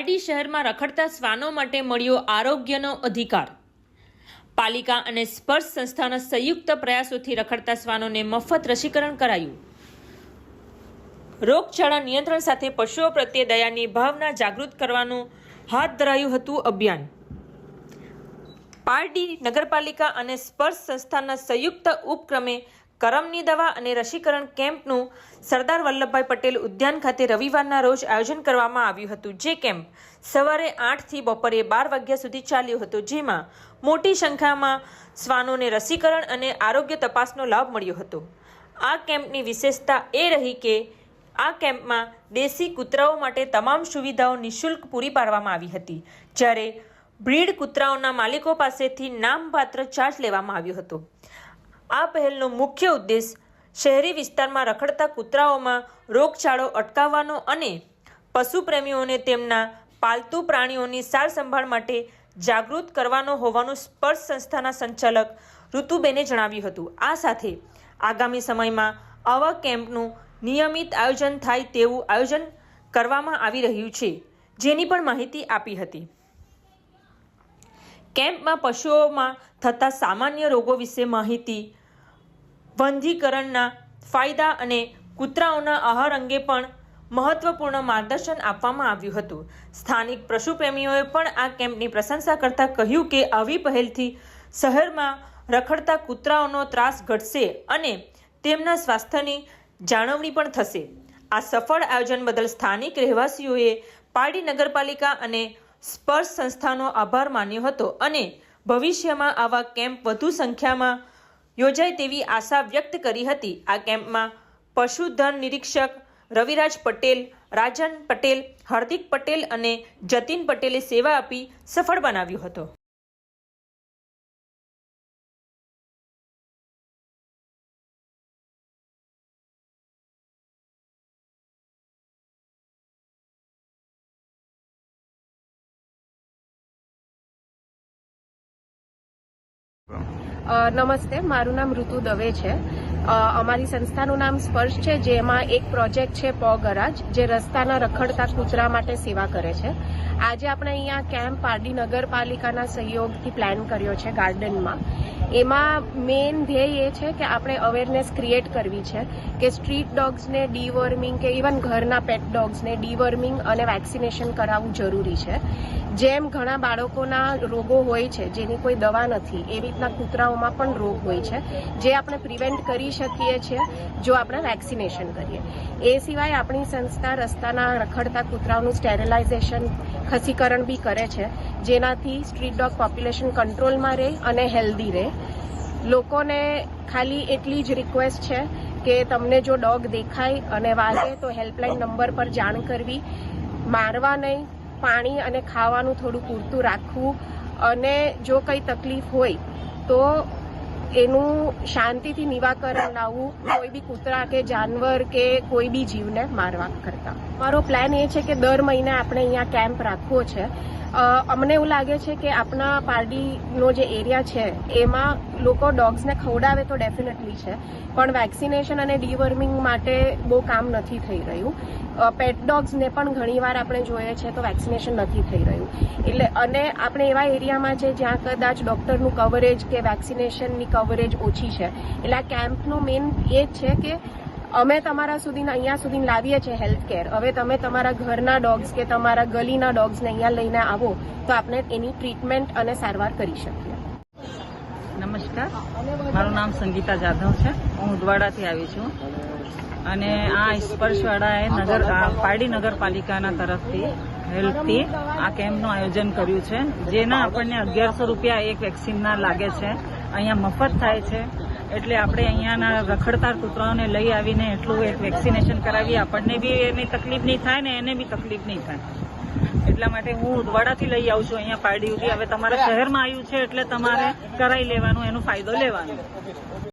પારડી શહેરમાં રખડતા શ્વાનો માટે મળ્યો આરોગ્યનો અધિકાર. પાલિકા અને સ્પર્શ સંસ્થાના સંયુક્ત પ્રયાસોથી રખડતા શ્વાનોને મફત રસીકરણ કરાયું. રોગચાળા નિયંત્રણ સાથે પશુઓ પ્રત્યે દયાની ભાવના જાગૃત કરવાનું હાથ ધરાયું હતું અભિયાન. પારડી નગરપાલિકા અને સ્પર્શ સંસ્થાના સંયુક્ત ઉપક્રમે કરમની દવા અને રસીકરણ કેમ્પનું સરદાર વલ્લભભાઈ પટેલ ઉદ્યાન ખાતે રવિવારના રોજ આયોજન કરવામાં આવ્યું હતું. જે કેમ્પ સવારે આઠથી બપોરે બાર વાગ્યા સુધી ચાલ્યો હતો, જેમાં મોટી સંખ્યામાં શ્વાનોને રસીકરણ અને આરોગ્ય તપાસનો લાભ મળ્યો હતો. આ કેમ્પની વિશેષતા એ રહી કે આ કેમ્પમાં દેશી કૂતરાઓ માટે તમામ સુવિધાઓ નિઃશુલ્ક પૂરી પાડવામાં આવી હતી, જ્યારે બ્રીડ કૂતરાઓના માલિકો પાસેથી નામપાત્ર ચાર્જ લેવામાં આવ્યો હતો. આ પહેલનો મુખ્ય ઉદ્દેશ શહેરી વિસ્તારમાં રખડતા કૂતરાઓમાં રોગચાળો અટકાવવાનો અને પશુ પ્રેમીઓને તેમના પાલતુ પ્રાણીઓની સાર સંભાળ માટે જાગૃત કરવાનો હોવાનું સ્પર્શ સંસ્થાના સંચાલક ઋતુબેને જણાવ્યું હતું. આ સાથે આગામી સમયમાં આવા કેમ્પનું નિયમિત આયોજન થાય તેવું આયોજન કરવામાં આવી રહ્યું છે, જેની પણ માહિતી આપી હતી. કેમ્પમાં પશુઓમાં થતા સામાન્ય રોગો વિશે માહિતી વંધીકરણના ફાયદા અને કૂતરાઓના આહાર અંગે પણ મહત્વપૂર્ણ માર્ગદર્શન આપવામાં આવ્યું હતું. સ્થાનિક પશુપ્રેમીઓએ પણ આ કેમ્પની પ્રશંસા કરતાં કહ્યું કે આવી પહેલથી શહેરમાં રખડતા કૂતરાઓનો ત્રાસ ઘટશે અને તેમના સ્વાસ્થ્યની જાળવણી પણ થશે. આ સફળ આયોજન બદલ સ્થાનિક રહેવાસીઓએ પારડી નગરપાલિકા અને સ્પર્શ સંસ્થાનો આભાર માન્યો હતો અને ભવિષ્યમાં આવા કેમ્પ વધુ સંખ્યામાં યોજાય તેવી આશા વ્યક્ત કરી હતી. આ કેમ્પમાં પશુધન નિરીક્ષક રવિરાજ પટેલ રાજન પટેલ હાર્દિક પટેલ અને જતીન પટેલે સેવા આપી સફળ બનાવ્યો હતો. અ, નમસ્તે, મારું નામ ઋતુ દવે છે. અમારી સંસ્થાનું નામ સ્પર્શ છે જેમાં એક પ્રોજેક્ટ છે પો ગરાજ, જે રસ્તાના રખડતા કૂતરા માટે સેવા કરે છે. આજે આપણે અહીંયા કેમ્પ પારડી નગરપાલિકાના સહયોગથી પ્લાન કર્યો છે ગાર્ડનમાં. એમાં મેઇન ધ્યેય એ છે કે આપણે અવેરનેસ ક્રિએટ કરવી છે કે સ્ટ્રીટ ડોગ્સને ડીવર્મિંગ કે ઇવન ઘરના પેટ ડોગ્સને ડીવર્મિંગ અને વેક્સિનેશન કરાવવું જરૂરી છે. જેમ ઘણા બાળકોના રોગો હોય છે, જેની કોઈ દવા નથી એવી રીતના કૂતરાઓમાં પણ રોગ હોય છે, જે આપણે પ્રિવેન્ટ કરી શકીએ છીએ જો આપણે વેક્સિનેશન કરીએ. એ સિવાય આપણી સંસ્થા રસ્તાના રખડતા કૂતરાઓનું સ્ટેરિલાઇઝેશન ખસીકરણ બી કરે છે. જેનાથી સ્ટ્રીટ ડોગ પોપ્યુલેશન કંટ્રોલમાં રહે અને હેલ્ધી રહે. લોકોને ખાલી એટલી જ રિક્વેસ્ટ છે કે તમને જો ડોગ દેખાય અને વાગે તો હેલ્પલાઇન નંબર પર જાણ કરવી. મારવા નહીં, પાણી અને ખાવાનું થોડું પૂરતું રાખવું. અને જો કંઈ તકલીફ હોય તો એનું શાંતિથી નિવાકરણ લાવવું કોઈ બી કૂતરા કે જાનવર કે કોઈ બી જીવને મારવા કરતા. મારો પ્લાન એ છે કે દર મહિને આપણે અહીંયા કેમ્પ રાખવો છે. અમને એવું લાગે છે કે આપણા પારડીનો જે એરિયા છે, એમાં લોકો ડોગ્સને ખવડાવે તો ડેફિનેટલી છે, પણ વેક્સિનેશન અને ડીવર્મિંગ માટે બહુ કામ નથી થઈ રહ્યું. પેટ ડોગ્સને પણ ઘણીવાર આપણે જોઈએ છે તો વેક્સિનેશન નથી થઈ રહ્યું. એટલે, અને આપણે એવા એરિયામાં છે જ્યાં કદાચ ડૉક્ટરનું કવરેજ કે વેક્સિનેશનની કવરેજ ઓછી છે. એટલે આ કેમ્પનો મેઇન એ જ છે કે અમે તમારા સુધી અહીંયા સુધી લાવીએ છીએ હેલ્થ કેર હવે તમે તમારા ઘરના ડોગ્સ કે તમારા ગલીના ડોગ્સને અહીંયા લઈને આવો તો આપણે એની ટ્રીટમેન્ટ અને સારવાર કરી શકીએ. નમસ્કાર. મારું નામ સંગીતા જાધવ છે. હું ઉદવાડાથી આવી છું. અને આ સ્પર્શવાળાએ નગર પારડી નગરપાલિકાના તરફથી હેલ્પથી આ કેમ્પનું આયોજન કર્યું છે. જેના આપણને અગિયારસો રૂપિયા એક વેક્સિનના લાગે છે. અહીંયા મફત થાય છે. એટલે આપણે અહીંયાના રખડતા કૂતરાઓને લઈ આવીને એટલું એક વેક્સિનેશન કરાવી આપણને બી એની તકલીફ નહીં થાય ને એને બી તકલીફ નહીં થાય. એટલા માટે હું ઉદવાડાથી લઈ આવું છું અહીંયા પારડી સુધી હવે તમારા શહેરમાં આવ્યું છે એટલે તમારે કરાવી લેવાનું, એનો ફાયદો લેવાનો.